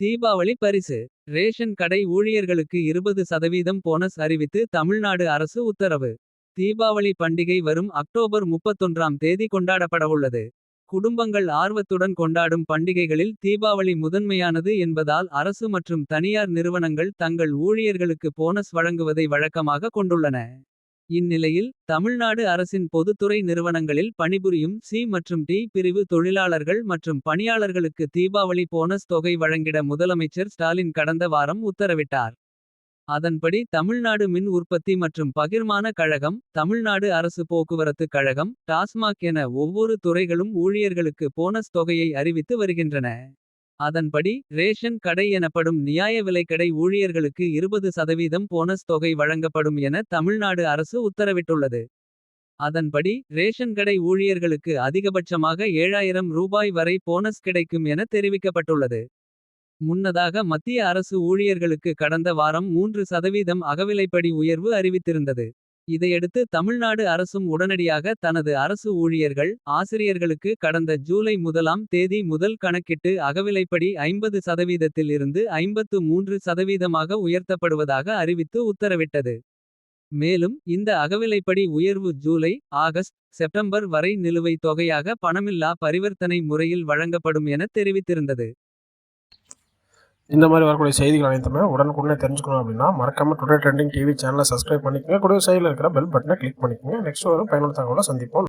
தீபாவளி பரிசு ரேஷன் கடை ஊழியர்களுக்கு இருபது சதவீதம் போனஸ் அறிவித்து தமிழ்நாடு அரசு உத்தரவு. தீபாவளி பண்டிகை வரும் அக்டோபர் முப்பத்தொன்றாம் தேதி கொண்டாடப்படவுள்ளது. குடும்பங்கள் ஆர்வத்துடன் கொண்டாடும் பண்டிகைகளில் தீபாவளி முதன்மையானது என்பதால் அரசு மற்றும் தனியார் நிறுவனங்கள் தங்கள் ஊழியர்களுக்கு போனஸ் வழங்குவதை வழக்கமாக கொண்டுள்ளன. இந்நிலையில் தமிழ்நாடு அரசின் பொதுத்துறை நிறுவனங்களில் பணிபுரியும் சி மற்றும் டி பிரிவு தொழிலாளர்கள் மற்றும் பணியாளர்களுக்கு தீபாவளி போனஸ் தொகை வழங்கிட முதலமைச்சர் ஸ்டாலின் கடந்த வாரம் உத்தரவிட்டார். அதன்படி தமிழ்நாடு மின் உற்பத்தி மற்றும் பகிர்மான கழகம். தமிழ்நாடு அரசு போக்குவரத்து கழகம் டாஸ்மாக் என ஒவ்வொரு துறைகளும் ஊழியர்களுக்கு போனஸ் தொகையை அறிவித்து வருகின்றன. அதன்படி ரேஷன் கடை எனப்படும் நியாய விலைக்கடை ஊழியர்களுக்கு 20 சதவீதம் போனஸ் தொகை வழங்கப்படும் என தமிழ்நாடு அரசு உத்தரவிட்டுள்ளது. அதன்படி ரேஷன் கடை ஊழியர்களுக்கு அதிகபட்சமாக 7000 ரூபாய் வரை போனஸ் கிடைக்கும் என தெரிவிக்கப்பட்டுள்ளது. முன்னதாக மத்திய அரசு ஊழியர்களுக்கு கடந்த வாரம் மூன்று சதவீதம் அகவிலைப்படி உயர்வு அறிவித்திருந்தது. இதையடுத்து தமிழ்நாடு அரசும் உடனடியாக தனது அரசு ஊழியர்கள். ஆசிரியர்களுக்கு கடந்த ஜூலை முதலாம் தேதி முதல் கணக்கிட்டு அகவிலைப்படி 50 சதவீதத்தில் இருந்து 53 சதவீதமாக உயர்த்தப்படுவதாக அறிவித்து உத்தரவிட்டது. மேலும் இந்த அகவிலைப்படி உயர்வு ஜூலை ஆகஸ்ட் செப்டம்பர் வரை நிலுவைத் தொகையாக பணமில்லா பரிவர்த்தனை முறையில் வழங்கப்படும் என தெரிவித்திருந்தது. இந்த மாதிரி வரக்கூடிய செய்திகள் அனைத்துமே உடனுக்குடனே தெரிஞ்சுக்கணும் அப்படின்னா மறக்காம டுடே ட்ரெண்டிங் டிவி சேனலை சப்ஸ்கிரைப் பண்ணிக்கோங்க. கூட சைடில் இருக்கிற பெல் பட்டனை கிளிக் பண்ணிக்கோங்க. நெக்ஸ்ட் வரும். பயனுள்ள தகவலை சந்திப்போம்.